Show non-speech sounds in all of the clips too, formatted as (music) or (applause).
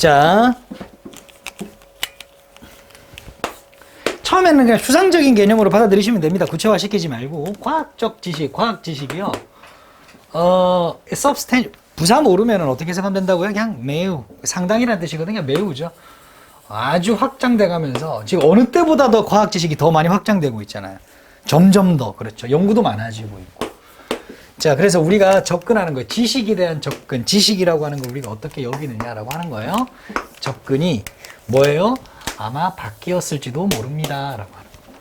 자, 처음에는 그냥 추상적인 개념으로 받아들이시면 됩니다. 구체화시키지 말고 과학적 지식, 과학 지식이요. 어, substan 부사 모르면 어떻게 해석하면 된다고요? 그냥 매우 상당이라는 뜻이거든요. 매우죠. 아주 확장돼 가면서 지금 어느 때보다 더 과학 지식이 더 많이 확장되고 있잖아요. 점점 더 그렇죠. 연구도 많아지고 있고. 자, 그래서 우리가 접근하는 거예요. 지식에 대한 접근, 지식이라고 하는 걸 우리가 어떻게 여기느냐라고 하는 거예요. 접근이 뭐예요? 아마 바뀌었을지도 모릅니다 라고 하는 거예요.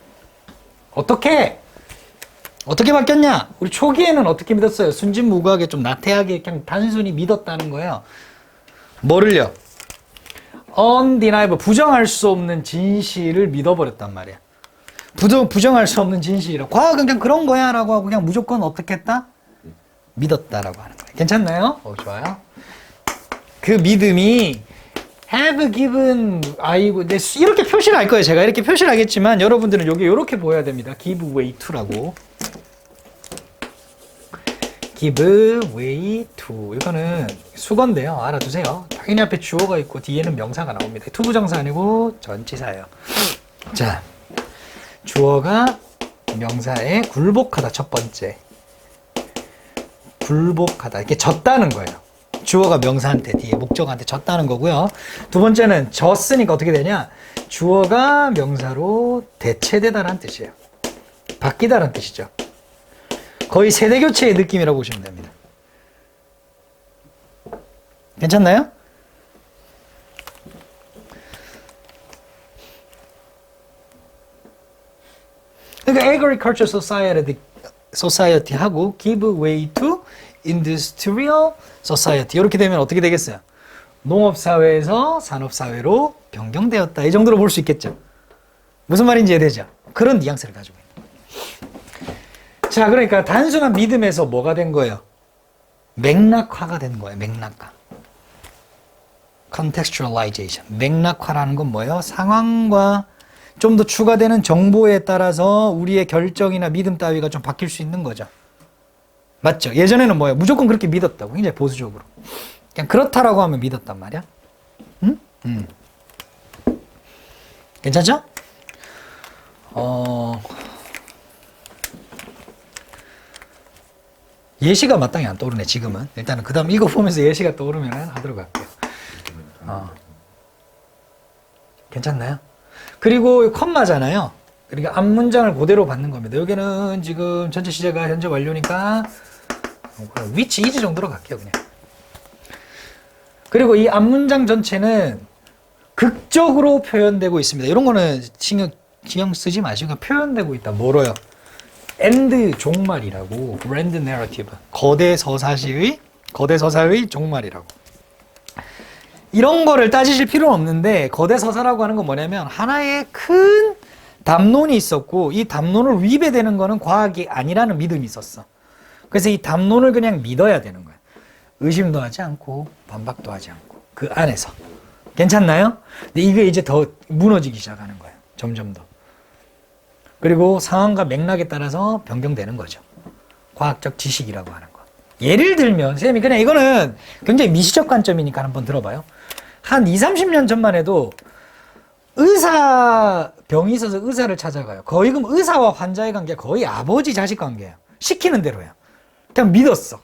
어떻게? 어떻게 바뀌었냐? 우리 초기에는 어떻게 믿었어요? 순진무구하게 좀 나태하게 그냥 단순히 믿었다는 거예요. 뭐를요? undeniable, 부정할 수 없는 진실을 믿어버렸단 말이야. 부정, 부정할 수 없는 진실이라. 과학은 그냥 그런 거야 라고 하고 그냥 무조건 어떻게 했다? 믿었다라고 하는 거예요. 괜찮나요? 어, 좋아요. 그 믿음이 have given 아이고 네, 이렇게 표시를 할 거예요. 제가 이렇게 표시를 하겠지만 여러분들은 여기 이렇게 보여야 됩니다. give way to라고. give way to 이거는 수건데요. 알아두세요. 당연히 앞에 주어가 있고 뒤에는 명사가 나옵니다. 투부정사 아니고 전치사예요. 자, 주어가 명사에 굴복하다 첫 번째. 굴복하다 이렇게 졌다는 거예요. 주어가 명사한테 뒤에 목적한테 졌다는 거고요. 두 번째는 졌으니까 어떻게 되냐? 주어가 명사로 대체되다라는 뜻이에요. 바뀌다라는 뜻이죠. 거의 세대 교체의 느낌이라고 보시면 됩니다. 괜찮나요? 그러니까 agriculture society, society하고 give way to industrial society 이렇게 되면 어떻게 되겠어요? 농업 사회에서 산업 사회로 변경되었다. 이 정도로 볼 수 있겠죠. 무슨 말인지 이해되죠? 그런 뉘앙스를 가지고 있는. 자, 그러니까 단순한 믿음에서 뭐가 된 거예요? 맥락화가 된 거예요. 맥락화. contextualization. 맥락화라는 건 뭐예요? 상황과 좀 더 추가되는 정보에 따라서 우리의 결정이나 믿음 따위가 좀 바뀔 수 있는 거죠. 맞죠? 예전에는 뭐예요? 무조건 그렇게 믿었다고. 굉장히 보수적으로. 그냥 그렇다라고 하면 믿었단 말이야. 응? 응. 괜찮죠? 어, 예시가 마땅히 안 떠오르네, 지금은. 일단은 그 다음 이거 보면서 예시가 떠오르면 하도록 할게요. 어. 괜찮나요? 그리고 컴마잖아요. 그러니까 앞 문장을 그대로 받는 겁니다. 여기는 지금 전체 시제가 현재 완료니까 위치 이지 정도로 갈게요, 그냥. 그리고 이 앞 문장 전체는 극적으로 표현되고 있습니다. 이런 거는 신경, 신경 쓰지 마시고 표현되고 있다. 뭐로요? 엔드 종말이라고 그랜드 내러티브 거대 서사시의 거대 서사의 종말이라고 이런 거를 따지실 필요는 없는데 거대 서사라고 하는 건 뭐냐면 하나의 큰 담론이 있었고 이 담론을 위배되는 거는 과학이 아니라는 믿음이 있었어. 그래서 이 담론을 그냥 믿어야 되는 거야. 의심도 하지 않고 반박도 하지 않고 그 안에서 괜찮나요? 근데 이게 이제 더 무너지기 시작하는 거예요. 점점 더. 그리고 상황과 맥락에 따라서 변경되는 거죠. 과학적 지식이라고 하는 거. 예를 들면, 쌤이 그냥 이거는 굉장히 미시적 관점이니까 한번 들어봐요. 한 2, 30년 전만 해도 의사, 병이 있어서 의사를 찾아가요. 거의 그럼 의사와 환자의 관계가 거의 아버지 자식 관계예요. 시키는 대로요. 그냥 믿었어.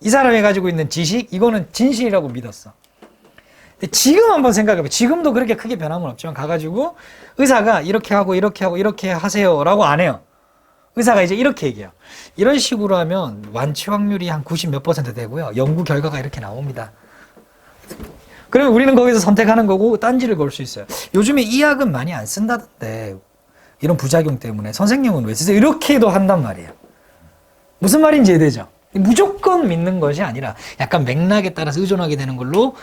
이 사람이 가지고 있는 지식, 이거는 진실이라고 믿었어. 근데 지금 한번 생각해봐. 지금도 그렇게 크게 변함은 없지만 가가지고 의사가 이렇게 하고 이렇게 하고 이렇게 하세요라고 안 해요. 의사가 이제 이렇게 얘기해요. 이런 식으로 하면 완치 확률이 한 90 몇 퍼센트 되고요. 연구 결과가 이렇게 나옵니다. 그러면 우리는 거기서 선택하는 거고 딴지를 걸 수 있어요. 요즘에 이 약은 많이 안 쓴다던데 이런 부작용 때문에 선생님은 왜 쓰세요? 이렇게도 한단 말이에요. 무슨 말인지 이해되죠? 무조건 믿는 것이 아니라 약간 맥락에 따라서 의존하게 되는 걸로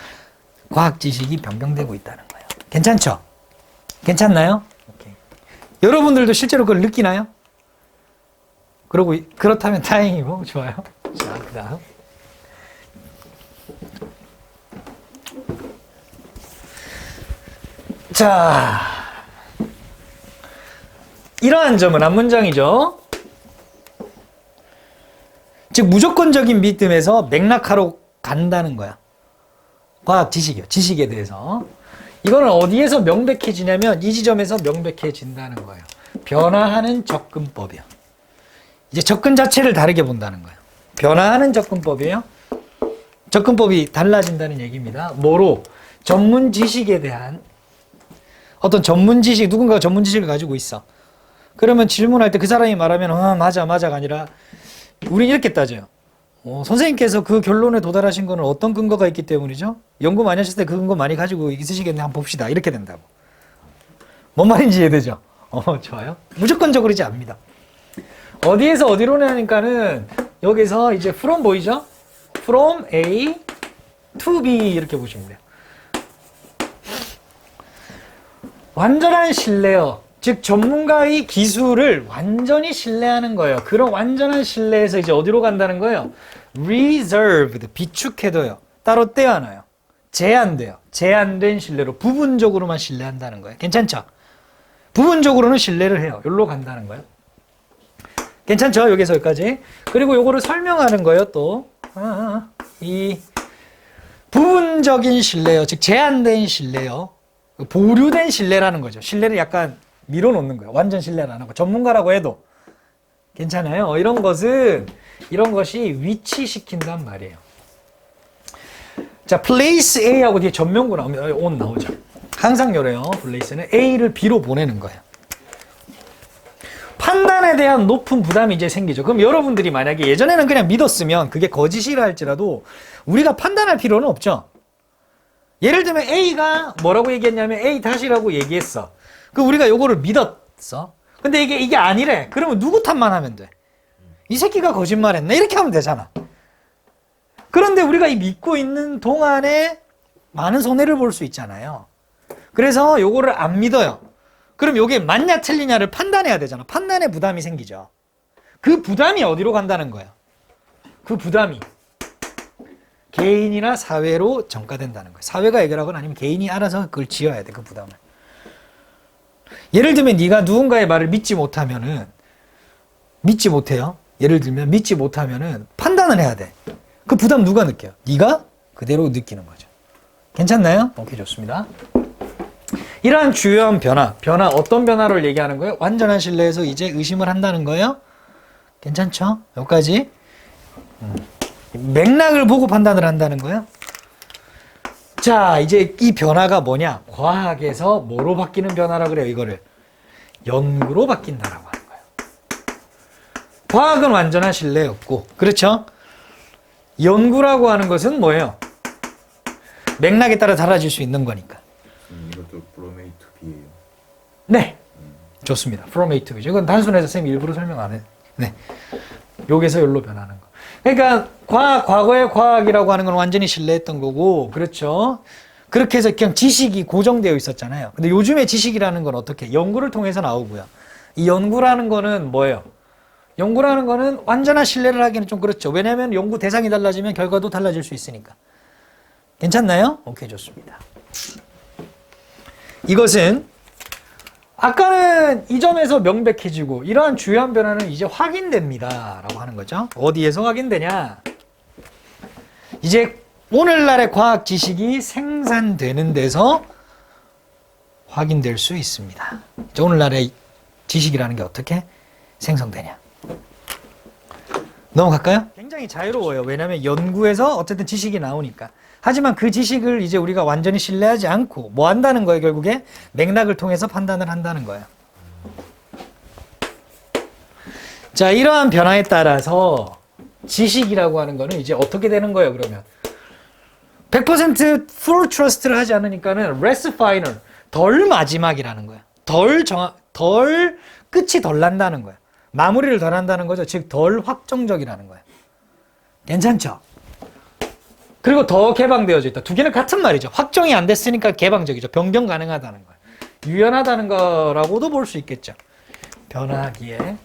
과학 지식이 변경되고 있다는 거예요. 괜찮죠? 괜찮나요? 여러분들도 실제로 그걸 느끼나요? 그러고 이- 그렇다면 (laughs) 다행이고 좋아요. 자, 그다음. 자, 이러한 점은 한 문장이죠. 즉 무조건적인 믿음에서 맥락하러 간다는 거야. 과학 지식이요. 지식에 대해서. 이거는 어디에서 명백해지냐면 이 지점에서 명백해진다는 거예요. 변화하는 접근법이요. 이제 접근 자체를 다르게 본다는 거예요. 변화하는 접근법이에요. 접근법이 달라진다는 얘기입니다. 뭐로? 전문 지식에 대한 어떤 전문 지식, 누군가가 전문 지식을 가지고 있어. 그러면 질문할 때 그 사람이 말하면, 아, 맞아, 맞아가 아니라, 우린 이렇게 따져요. 어, 선생님께서 그 결론에 도달하신 거는 어떤 근거가 있기 때문이죠? 연구 많이 하셨을 때그 근거 많이 가지고 있으시겠네. 한번 봅시다. 이렇게 된다고. 뭔 말인지 이해되죠? 어, 좋아요. 무조건적으로지 않습니다. 어디에서 어디로 내니까는 여기서 이제 from 보이죠? from A to B 이렇게 보시면 돼요. 완전한 신뢰요. 즉 전문가의 기술을 완전히 신뢰하는 거예요. 그런 완전한 신뢰에서 이제 어디로 간다는 거예요? reserved 비축해둬요. 따로 떼어놔요. 제한돼요. 제한된 신뢰로 부분적으로만 신뢰한다는 거예요. 괜찮죠? 부분적으로는 신뢰를 해요. 여기로 간다는 거예요. 괜찮죠? 여기서 여기까지. 그리고 요거를 설명하는 거예요, 또. 아, 이 부분적인 신뢰요. 즉 제한된 신뢰요. 보류된 신뢰라는 거죠. 신뢰를 약간 밀어놓는 거예요. 완전 신뢰를 안 하고 전문가라고 해도 괜찮아요. 어, 이런 것은 이런 것이 위치시킨단 말이에요. 자, place A하고 뒤에 전명구 나오면 어, on 나오죠. 항상 요래요. place는 A를 B로 보내는 거예요. 판단에 대한 높은 부담이 이제 생기죠. 그럼 여러분들이 만약에 예전에는 그냥 믿었으면 그게 거짓이라 할지라도 우리가 판단할 필요는 없죠. 예를 들면 A가 뭐라고 얘기했냐면 A 다시라고 얘기했어. 그 우리가 요거를 믿었어. 근데 이게 이게 아니래. 그러면 누구 탓만 하면 돼. 이 새끼가 거짓말했네. 이렇게 하면 되잖아. 그런데 우리가 이 믿고 있는 동안에 많은 손해를 볼 수 있잖아요. 그래서 요거를 안 믿어요. 그럼 요게 맞냐 틀리냐를 판단해야 되잖아. 판단에 부담이 생기죠. 그 부담이 어디로 간다는 거야? 그 부담이 개인이나 사회로 전가된다는 거예요. 사회가 해결하거나 아니면 개인이 알아서 그걸 지어야 돼, 그 부담을. 예를 들면 네가 누군가의 말을 믿지 못하면은 믿지 못해요. 예를 들면 믿지 못하면은 판단을 해야 돼. 그 부담 누가 느껴요? 네가 그대로 느끼는 거죠. 괜찮나요? 오케이 좋습니다. 이러한 주요한 변화, 변화 어떤 변화를 얘기하는 거예요? 완전한 신뢰에서 이제 의심을 한다는 거예요. 괜찮죠? 여기까지. 음. 맥락을 보고 판단을 한다는 거예요. 자, 이제 이 변화가 뭐냐? 과학에서 뭐로 바뀌는 변화라 그래요, 이거를? 연구로 바뀐다라고 하는 거예요. 과학은 완전한 신뢰 없고, 그렇죠? 연구라고 하는 것은 뭐예요? 맥락에 따라 달라질 수 있는 거니까. 음, 이것도 from A to B예요. 네. 좋습니다. from A to B. 이건 단순해서 쌤 일부러 설명 안 해. 네. 여기서 여기로 변하는 거. 그러니까 과학, 과거의 과학이라고 하는 건 완전히 신뢰했던 거고, 그렇죠? 그렇게 해서 그냥 지식이 고정되어 있었잖아요. 근데 요즘에 지식이라는 건 어떻게? 연구를 통해서 나오고요. 이 연구라는 거는 뭐예요? 연구라는 거는 완전한 신뢰를 하기는 좀 그렇죠. 왜냐하면 연구 대상이 달라지면 결과도 달라질 수 있으니까. 괜찮나요? 오케이, 좋습니다. 이것은 아까는 이 점에서 명백해지고 이러한 주요한 변화는 이제 확인됩니다. 라고 하는 거죠. 어디에서 확인되냐? 이제 오늘날의 과학 지식이 생산되는 데서 확인될 수 있습니다. 오늘날의 지식이라는 게 어떻게 생성되냐? 넘어갈까요? 굉장히 자유로워요. 왜냐하면 연구에서 어쨌든 지식이 나오니까. 하지만 그 지식을 이제 우리가 완전히 신뢰하지 않고 뭐 한다는 거예요, 결국에? 맥락을 통해서 판단을 한다는 거예요. 자, 이러한 변화에 따라서 지식이라고 하는 거는 이제 어떻게 되는 거예요, 그러면? 100% full trust를 하지 않으니까는 less final, 덜 마지막이라는 거야. 덜 정확, 덜 끝이 덜 난다는 거야. 마무리를 덜 한다는 거죠. 즉, 덜 확정적이라는 거야. 괜찮죠? 그리고 더 개방되어져 있다. 두 개는 같은 말이죠. 확정이 안 됐으니까 개방적이죠. 변경 가능하다는 거예요. 유연하다는 거라고도 볼 수 있겠죠. 변화하기에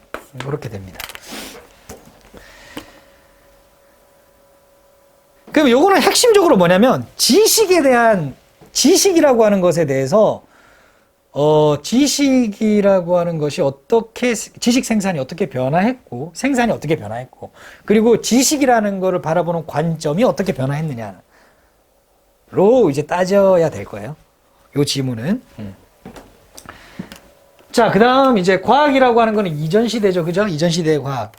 그렇게 됩니다. 그럼 요거는 핵심적으로 뭐냐면 지식에 대한 지식이라고 하는 것에 대해서 어, 지식이라고 하는 것이 어떻게, 지식 생산이 어떻게 변화했고, 생산이 어떻게 변화했고, 그리고 지식이라는 것을 바라보는 관점이 어떻게 변화했느냐. 로 이제 따져야 될 거예요. 요 지문은. 음. 자, 그 다음 이제 과학이라고 하는 거는 이전 시대죠. 그죠? 이전 시대의 과학.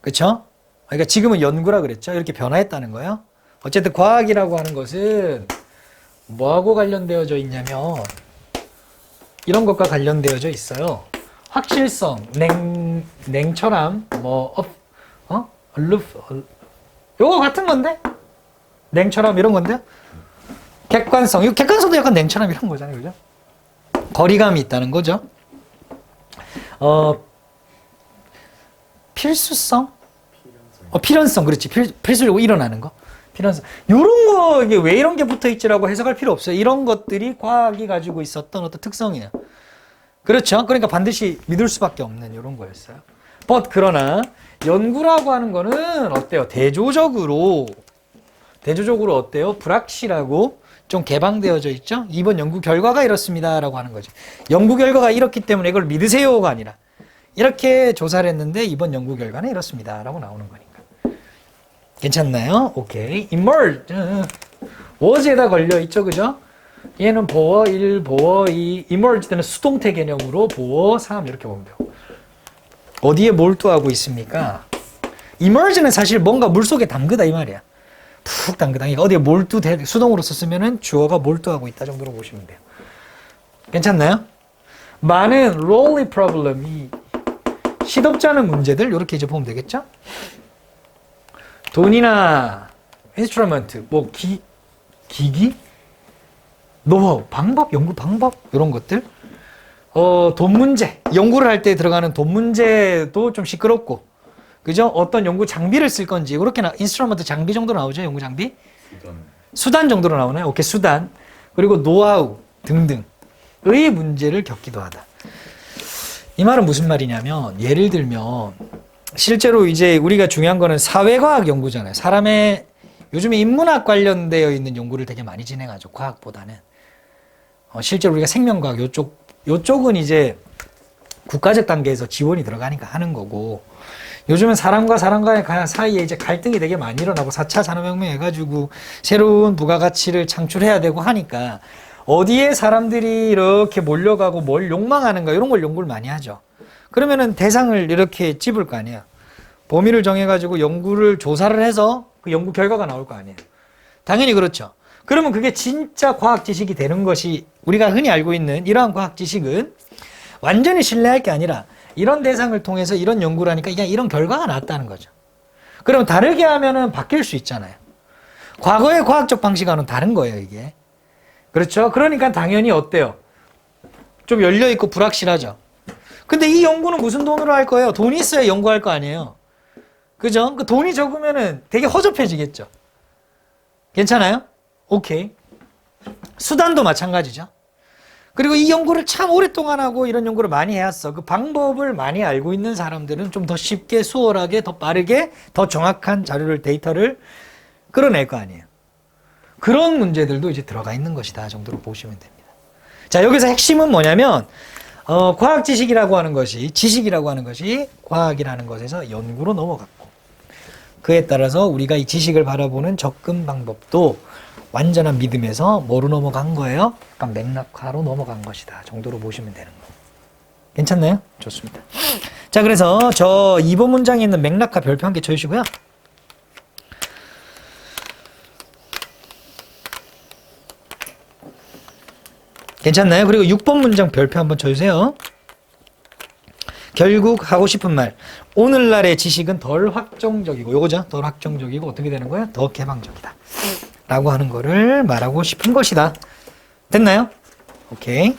그쵸? 그러니까 지금은 연구라 그랬죠. 이렇게 변화했다는 거예요. 어쨌든 과학이라고 하는 것은 뭐하고 관련되어져 있냐면 이런 것과 관련되어져 있어요. 확실성, 냉, 냉철함, 뭐, 업, 어? 얼루프, 얼- 요거 같은 건데? 냉철함 이런 건데요? 객관성, 이 객관성도 약간 냉철함 이런 거잖아요. 그죠? 거리감이 있다는 거죠. 어, 필수성? 어, 필연성, 그렇지. 필, 필수적으로 일어나는 거. 필연성. 요런 거, 이게 왜 이런 게 붙어 있지라고 해석할 필요 없어요. 이런 것들이 과학이 가지고 있었던 어떤 특성이에요. 그렇죠. 그러니까 반드시 믿을 수밖에 없는 이런 거였어요. but 그러나 연구라고 하는 거는 어때요? 대조적으로 대조적으로 어때요? 불확실하고 좀 개방되어져 있죠. 이번 연구 결과가 이렇습니다라고 하는 거죠. 연구 결과가 이렇기 때문에 이걸 믿으세요가 아니라 이렇게 조사를 했는데 이번 연구 결과는 이렇습니다라고 나오는 거니까. 괜찮나요? 오케이. emerge. was에다 걸려 있죠. 그죠? 얘는 보어 1, 보어 2, emerge는 수동태 개념으로 보어 3 이렇게 보면 돼요. 어디에 몰두하고 있습니까? emerge는 사실 뭔가 물속에 담그다 이 말이야. 푹 담그다. 어디에 몰두 수동으로 썼으면은 주어가 몰두하고 있다 정도로 보시면 돼요. 괜찮나요? 많은 롤리 프로블럼이 시덥지 않은 문제들 이렇게 이제 보면 되겠죠? 돈이나 인스트루먼트, 뭐 기, 기기, 노하우, 방법, 연구 방법 이런 것들. 어, 돈 문제, 연구를 할 때 들어가는 돈 문제도 좀 시끄럽고, 그죠? 어떤 연구 장비를 쓸 건지 그렇게 나 인스트루먼트 장비 정도 나오죠, 연구 장비. 수단 수단 정도로 나오나요? 오케이, 수단. 그리고 노하우 등등의 문제를 겪기도 하다. 이 말은 무슨 말이냐면, 예를 들면, 실제로 이제 우리가 중요한 거는 사회과학 연구잖아요. 사람의, 요즘에 인문학 관련되어 있는 연구를 되게 많이 진행하죠. 과학보다는. 어, 실제로 우리가 생명과학 요쪽, 요쪽은 이제 국가적 단계에서 지원이 들어가니까 하는 거고, 요즘은 사람과 사람과의 가- 사이에 이제 갈등이 되게 많이 일어나고 4차 산업혁명 해가지고 새로운 부가가치를 창출해야 되고 하니까 어디에 사람들이 이렇게 몰려가고 뭘 욕망하는가 이런 걸 연구를 많이 하죠. 그러면은 대상을 이렇게 찝을 거 아니에요. 범위를 정해가지고 연구를 조사를 해서 그 연구 결과가 나올 거 아니에요. 당연히 그렇죠. 그러면 그게 진짜 과학 지식이 되는 것이 우리가 흔히 알고 있는 이러한 과학 지식은 완전히 신뢰할 게 아니라 이런 대상을 통해서 이런 연구를 하니까 이게 이런 결과가 나왔다는 거죠. 그럼 다르게 하면은 바뀔 수 있잖아요. 과거의 과학적 방식과는 다른 거예요, 이게. 그렇죠? 그러니까 당연히 어때요? 좀 열려있고 불확실하죠? 근데 이 연구는 무슨 돈으로 할 거예요? 돈이 있어야 연구할 거 아니에요? 그죠? 그 돈이 적으면은 되게 허접해지겠죠? 괜찮아요? 오케이. 수단도 마찬가지죠? 그리고 이 연구를 참 오랫동안 하고 이런 연구를 많이 해왔어. 그 방법을 많이 알고 있는 사람들은 좀 더 쉽게, 수월하게, 더 빠르게, 더 정확한 자료를, 데이터를 끌어낼 거 아니에요. 그런 문제들도 이제 들어가 있는 것이다 정도로 보시면 됩니다. 자, 여기서 핵심은 뭐냐면, 어, 과학 지식이라고 하는 것이, 지식이라고 하는 것이 과학이라는 것에서 연구로 넘어갔고, 그에 따라서 우리가 이 지식을 바라보는 접근 방법도 완전한 믿음에서 뭐로 넘어간 거예요? 약간 맥락화로 넘어간 것이다 정도로 보시면 되는 거. 괜찮나요? 좋습니다. 자, 그래서 저 2번 문장에 있는 맥락화 별표 한 개 쳐주시고요. 괜찮나요? 그리고 6번 문장 별표 한번 쳐주세요. 결국 하고 싶은 말. 오늘날의 지식은 덜 확정적이고, 요거죠? 덜 확정적이고, 어떻게 되는 거예요? 더 개방적이다. 라고 하는 거를 말하고 싶은 것이다. 됐나요? 오케이.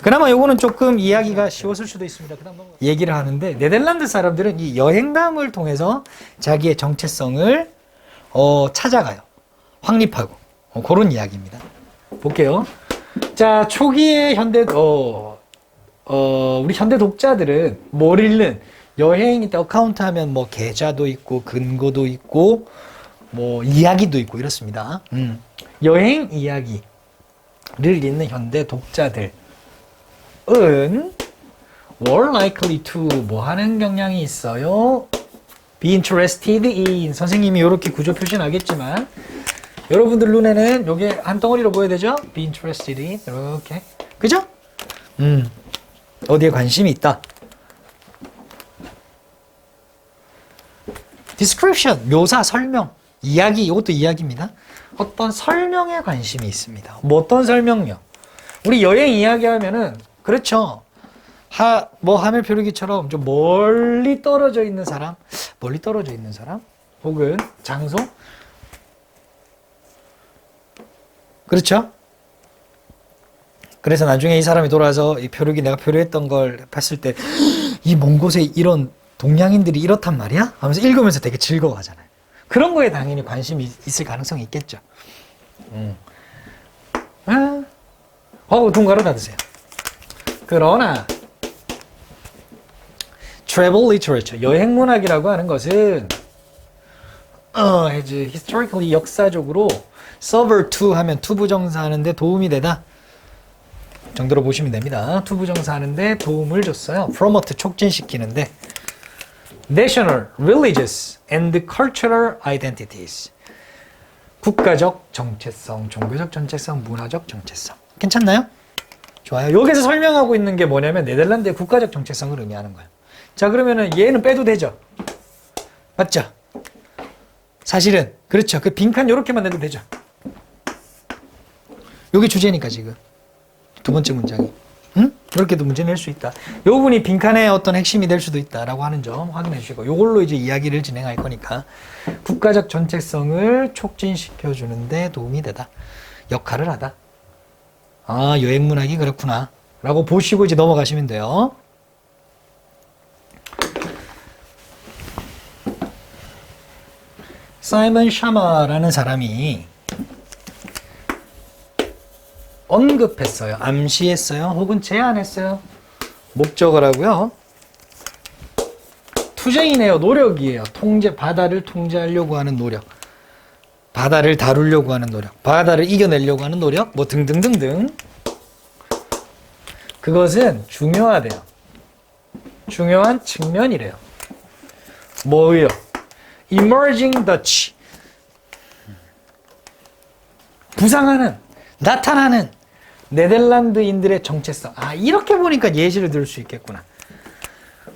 그나마 요거는 조금 이야기가 쉬웠을 수도 있습니다. 얘기를 하는데, 네덜란드 사람들은 이 여행담을 통해서 자기의 정체성을 어, 찾아가요. 확립하고. 어, 그런 이야기입니다. 볼게요. 자, 초기의 현대, 어, 어, 우리 현대 독자들은 뭘 읽는 여행 때 어카운트 하면 뭐 계좌도 있고 근거도 있고 뭐 이야기도 있고 이렇습니다. 음. 여행 이야기를 읽는 현대 독자들은 more likely to 뭐 하는 경향이 있어요? be interested in 선생님이 이렇게 구조 표시 나겠지만 여러분들 눈에는 요게 한 덩어리로 보여야 되죠? be interested in 이렇게 그죠? 음 어디에 관심이 있다. description 묘사 설명 이야기 이것도 이야기입니다. 어떤 설명에 관심이 있습니다. 뭐 어떤 설명요? 우리 여행 이야기하면은 그렇죠. 하, 뭐 하멜표류기처럼 좀 멀리 떨어져 있는 사람, 멀리 떨어져 있는 사람, 혹은 장소, 그렇죠? 그래서 나중에 이 사람이 돌아와서 이 표류기 내가 표류했던 걸 봤을 때 이 먼 곳에 이런 동양인들이 이렇단 말이야? 하면서 읽으면서 되게 즐거워하잖아요. 그런 거에 당연히 관심이 있- 있을 가능성이 있겠죠. 음. 아, 어, 돈 가로 닫으세요. 그러나 travel literature 여행 문학이라고 하는 것은 어, 이제 historically 역사적으로 serve to 하면 투부정사 하는데 도움이 되다 정도로 보시면 됩니다. 투부정사 하는데 도움을 줬어요. promote 촉진시키는데 national, religious and cultural identities 국가적 정체성, 종교적 정체성, 문화적 정체성 괜찮나요? 좋아요. 여기서 설명하고 있는 게 뭐냐면 네덜란드의 국가적 정체성을 의미하는 거예요. 자, 그러면은 얘는 빼도 되죠? 맞죠? 사실은 그렇죠. 그 빈칸 요렇게만 내도 되죠. 요게 주제니까 지금 두 번째 문장이. 응? 그렇게도 문제 낼 수 있다. 요 부분이 빈칸의 어떤 핵심이 될 수도 있다라고 하는 점 확인해 주시고 요걸로 이제 이야기를 진행할 거니까 국가적 정체성을 촉진시켜 주는데 도움이 되다. 역할을 하다. 아, 여행 문학이 그렇구나. 라고 보시고 이제 넘어가시면 돼요. 사이먼 샤마라는 사람이 언급했어요. 암시했어요. 혹은 제안했어요. 목적어라고요. 투쟁이네요. 노력이에요. 통제, 바다를 통제하려고 하는 노력. 바다를 다루려고 하는 노력. 바다를 이겨내려고 하는 노력. 뭐 등등등등. 그것은 중요하대요. 중요한 측면이래요. 뭐요? Emerging Dutch. 부상하는, 나타나는 네덜란드인들의 정체성. 아, 이렇게 보니까 예시를 들수 있겠구나.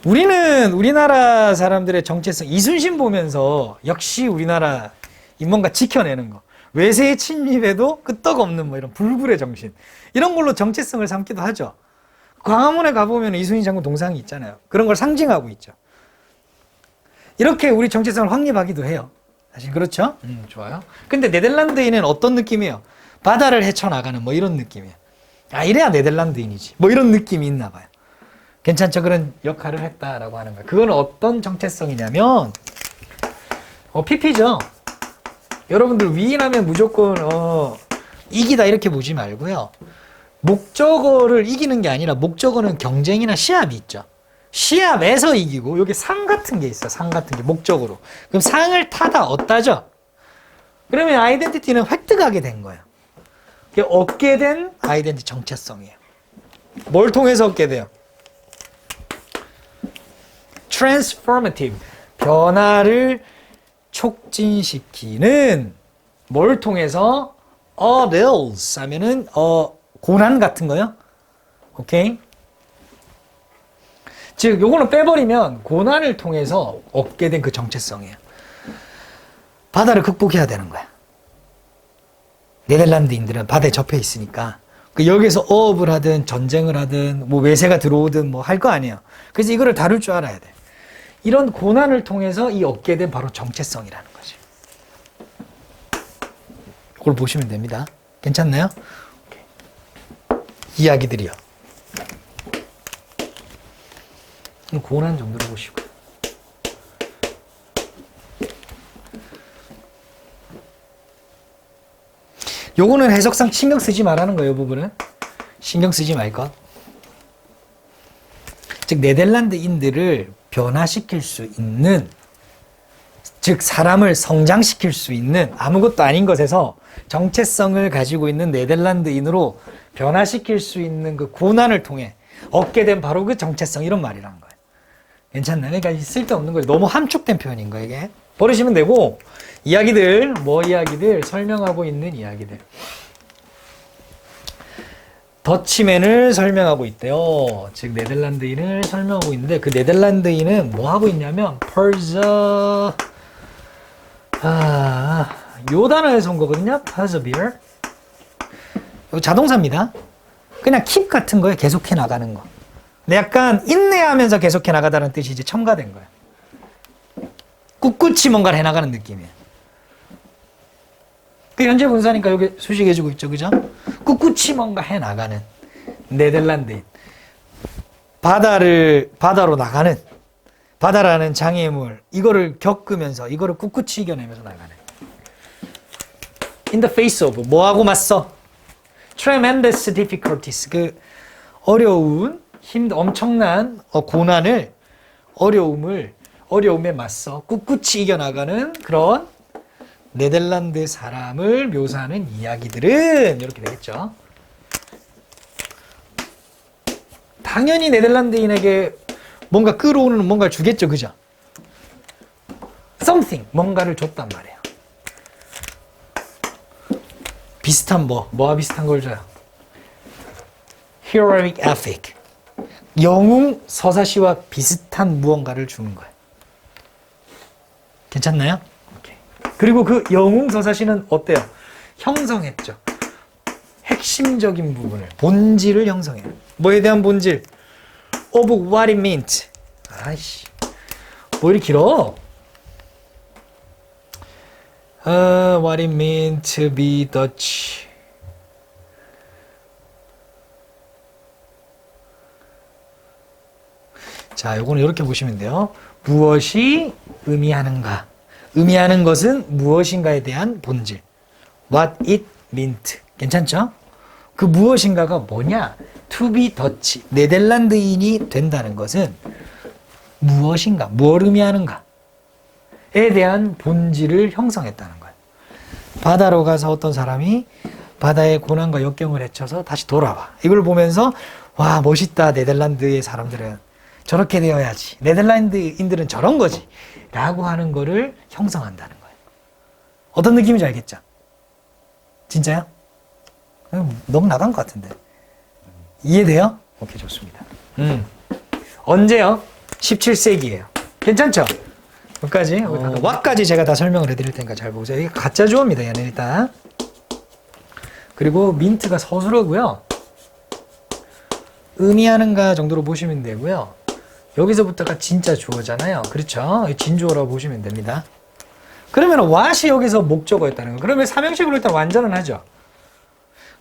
우리는 우리나라 사람들의 정체성, 이순신 보면서 역시 우리나라 이 뭔가 지켜내는 거. 외세의 침입에도 끄떡없는 뭐 이런 불굴의 정신. 이런 걸로 정체성을 삼기도 하죠. 광화문에 가보면 이순신 장군 동상이 있잖아요. 그런 걸 상징하고 있죠. 이렇게 우리 정체성을 확립하기도 해요. 사실 그렇죠? 음, 좋아요. 근데 네덜란드인은 어떤 느낌이에요? 바다를 헤쳐나가는 뭐 이런 느낌이에요. 아, 이래야 네덜란드인이지. 뭐 이런 느낌이 있나 봐요. 괜찮죠? 그런 역할을 했다라고 하는 거예요. 그건 어떤 정체성이냐면, 어, PP죠. 여러분들 위인하면 무조건, 어, 이기다 이렇게 보지 말고요. 목적어를 이기는 게 아니라 목적어는 경쟁이나 시합이 있죠. 시합에서 이기고 여기 상 같은 게 있어. 상 같은 게 목적으로. 그럼 상을 타다 얻다죠. 그러면 아이덴티티는 획득하게 된 거예요. 얻게 된 아이덴티 정체성이에요. 뭘 통해서 얻게 돼요? transformative 변화를 촉진시키는 뭘 통해서 orils 하면은 어 고난 같은 거요. 오케이? 즉 요거는 빼버리면 고난을 통해서 얻게 된 그 정체성이에요. 바다를 극복해야 되는 거야. 네덜란드인들은 바다에 접해 있으니까 그 여기서 어업을 하든 전쟁을 하든 뭐 외세가 들어오든 뭐 할 거 아니에요. 그래서 이거를 다룰 줄 알아야 돼. 이런 고난을 통해서 이 얻게 된 바로 정체성이라는 거지. 그걸 보시면 됩니다. 괜찮나요? 이야기들이요. 고난 정도로 보시고. 요거는 해석상 신경 쓰지 말라는 거예요, 이 부분은. 신경 쓰지 말 것. 즉, 네덜란드인들을 변화시킬 수 있는, 즉, 사람을 성장시킬 수 있는 아무것도 아닌 것에서 정체성을 가지고 있는 네덜란드인으로 변화시킬 수 있는 그 고난을 통해 얻게 된 바로 그 정체성, 이런 말이라는 거예요. 괜찮나요? 그러니까 쓸데없는 거죠. 너무 함축된 표현인 거예요, 이게. 버리시면 되고, 이야기들, 뭐 이야기들, 설명하고 있는 이야기들. 더치맨을 설명하고 있대요. 즉 네덜란드인을 설명하고 있는데 그 네덜란드인은 뭐 하고 있냐면 퍼저 아, 요 단어에서 온 거거든요. 이거 자동사입니다. 그냥 keep 같은 거에 계속해 나가는 거. 약간 인내하면서 계속해 나가다는 뜻이 이제 첨가된 거예요. 꿋꿋이 뭔가를 해나가는 느낌이에요. 그 현재 분사니까 여기 수식해주고 있죠, 그죠? 꿋꿋이 뭔가 해나가는 네덜란드인. 바다를 바다로 나가는 바다라는 장애물 이거를 겪으면서 이거를 꿋꿋이 이겨내면서 나가는. In the face of 뭐하고 맞서? Tremendous difficulties 그 어려운 힘 엄청난 어, 고난을 어려움을 어려움에 맞서 꿋꿋이 이겨나가는 그런 네덜란드 사람을 묘사하는 이야기들은 이렇게 되겠죠. 당연히 네덜란드인에게 뭔가 끌어오는 뭔가를 주겠죠, 그죠? something 뭔가를 줬단 말이에요. 비슷한 뭐, 뭐와 비슷한 걸 줘요? heroic epic 영웅 서사시와 비슷한 무언가를 주는 거예요. 괜찮나요? 오케이. 그리고 그 영웅 서사시는 어때요? 형성했죠. 핵심적인 부분을 본질을 형성해요. 뭐에 대한 본질? of what it meant. 아이씨, 뭐 이리 길어? 어, what it meant to be Dutch. 자, 요거는 이렇게 보시면 돼요. 무엇이 의미하는가? 의미하는 것은 무엇인가에 대한 본질. What it meant. 괜찮죠? 그 무엇인가가 뭐냐? To be Dutch. 네덜란드인이 된다는 것은 무엇인가? 뭘 의미하는가? 에 대한 본질을 형성했다는 거예요. 바다로 가서 어떤 사람이 바다의 고난과 역경을 헤쳐서 다시 돌아와. 이걸 보면서 와 멋있다 네덜란드의 사람들은 저렇게 되어야지. 네덜란드인들은 저런 거지. 라고 하는 거를 형성한다는 거예요. 어떤 느낌인지 알겠죠? 진짜요? 음, 너무 나간 것 같은데. 이해돼요? 오케이, 좋습니다. 음. 언제요? 17세기예요. 괜찮죠? 여기까지. 와까지 제가 다 설명을 해드릴 테니까 잘 보세요. 이게 가짜 주어입니다, 얘는 일단. 그리고 민트가 서술어고요. 의미하는가 정도로 보시면 되고요. 여기서부터가 진짜 주어잖아요. 그렇죠? 진주어라고 보시면 됩니다. 그러면 what이 여기서 목적어였다는 거. 그러면 삼형식으로 일단 완전은 하죠.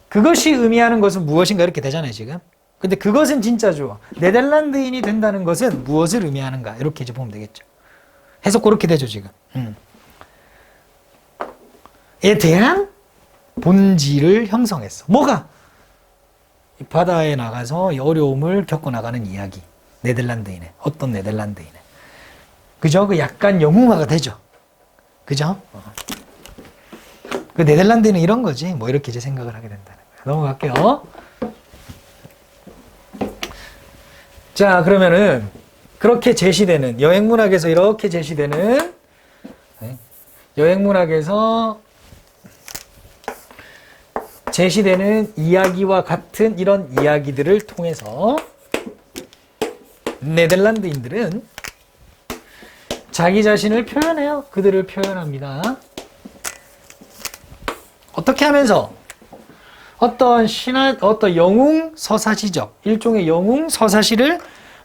그것이 의미하는 것은 무엇인가 이렇게 되잖아요, 지금. 근데 그것은 진짜 주어. 네덜란드인이 된다는 것은 무엇을 의미하는가 이렇게 이제 보면 되겠죠. 해석 그렇게 되죠, 지금. 음. 에 대한 본질을 형성했어. 뭐가? 이 바다에 나가서 이 어려움을 겪어 나가는 이야기. 네덜란드인의 어떤 네덜란드인의 그죠? 그 약간 영웅화가 되죠. 그죠? 어. 그 네덜란드는 이런 거지. 뭐 이렇게 이제 생각을 하게 된다는 거야. 넘어갈게요. 자, 그러면은 그렇게 제시되는 여행 문학에서 이렇게 제시되는 네, 여행 문학에서 제시되는 이야기와 같은 이런 이야기들을 통해서 네덜란드인들은 자기 자신을 표현해요. 그들을 표현합니다. 어떻게 하면서 어떤 신화, 어떤 영웅 서사시적 일종의 영웅 서사시를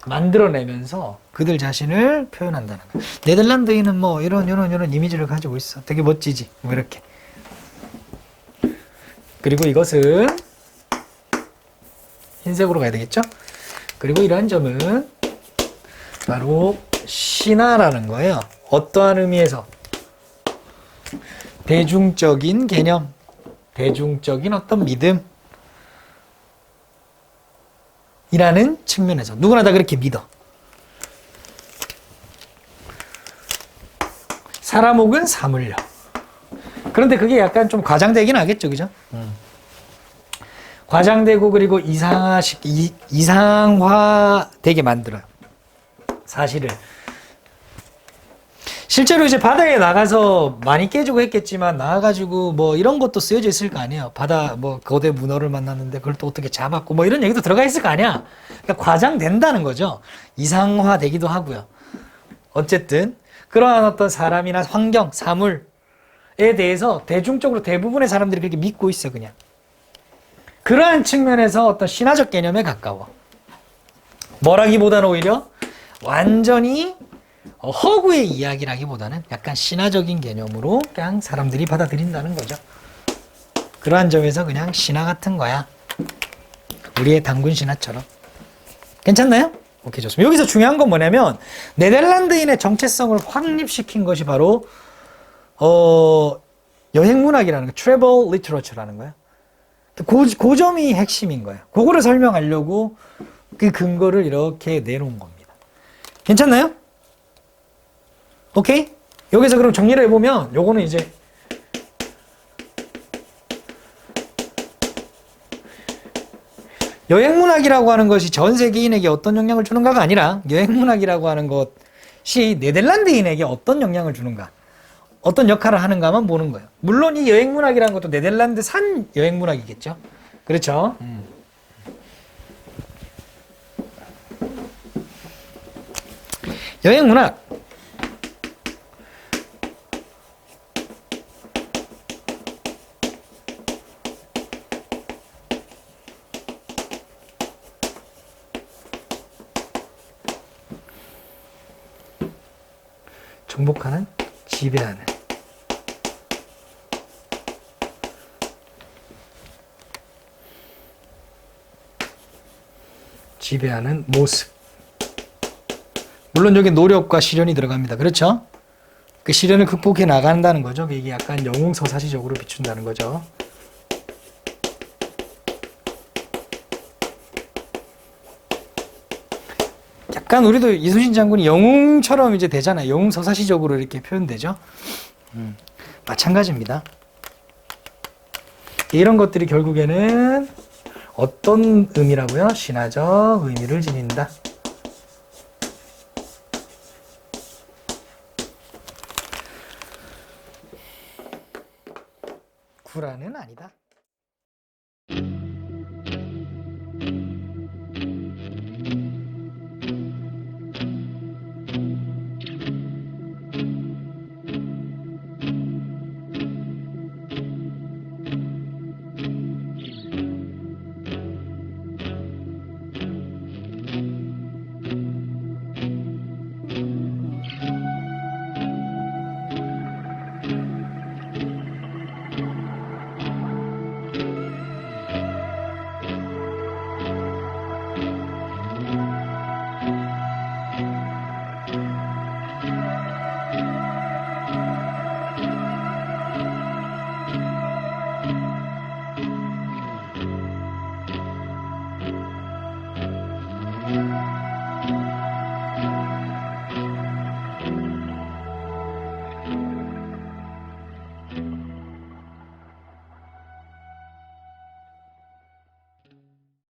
만들어내면서 그들 자신을 표현한다는 거예요. 네덜란드인은 뭐 이런 이런 이런 이미지를 가지고 있어. 되게 멋지지. 뭐 이렇게. 그리고 이것은 흰색으로 가야 되겠죠? 그리고 이러한 점은 바로 신화라는 거예요. 어떠한 의미에서 대중적인 개념, 대중적인 어떤 믿음 이라는 측면에서 누구나 다 그렇게 믿어. 사람 혹은 사물려. 그런데 그게 약간 좀 과장되긴 하겠죠, 그죠? 음. 과장되고 그리고 이상화식 이, 이상화되게 만들어요. 사실을 실제로 이제 바다에 나가서 많이 깨지고 했겠지만 나와가지고 뭐 이런 것도 쓰여져 있을 거 아니에요. 바다 뭐 거대 문어를 만났는데 그걸 또 어떻게 잡았고 뭐 이런 얘기도 들어가 있을 거 아니야. 그러니까 과장된다는 거죠. 이상화되기도 하고요. 어쨌든 그러한 어떤 사람이나 환경, 사물에 대해서 대중적으로 대부분의 사람들이 그렇게 믿고 있어 그냥. 그러한 측면에서 어떤 신화적 개념에 가까워. 뭐라기보다는 오히려 완전히 어, 허구의 이야기라기보다는 약간 신화적인 개념으로 그냥 사람들이 받아들인다는 거죠. 그러한 점에서 그냥 신화 같은 거야. 우리의 당군 신화처럼. 괜찮나요? 오케이 좋습니다. 여기서 중요한 건 뭐냐면 네덜란드인의 정체성을 확립시킨 것이 바로 어, 여행 문학이라는 거, travel literature라는 거야. 그, 그 점이 핵심인 거야. 그거를 설명하려고 그 근거를 이렇게 내놓은 겁니다. 괜찮나요? 오케이? 여기서 그럼 정리를 해보면 요거는 이제 여행문학이라고 하는 것이 전 세계인에게 어떤 영향을 주는가가 아니라 여행문학이라고 하는 것이 네덜란드인에게 어떤 영향을 주는가 어떤 역할을 하는가만 보는 거예요. 물론 이 여행문학이라는 것도 네덜란드 산 여행문학이겠죠. 그렇죠. 음. 여행 문학 정복하는 지배하는. 지배하는 모습 물론 여기 노력과 시련이 들어갑니다 그렇죠 그 시련을 극복해 나간다는 거죠 이게 약간 영웅서사시적으로 비춘다는 거죠 약간 우리도 이순신 장군이 영웅처럼 이제 되잖아요. 영웅 서사시적으로 이렇게 표현되죠. 음, 마찬가지입니다. 이런 것들이 결국에는 어떤 의미라고요? 신화적 의미를 지닌다.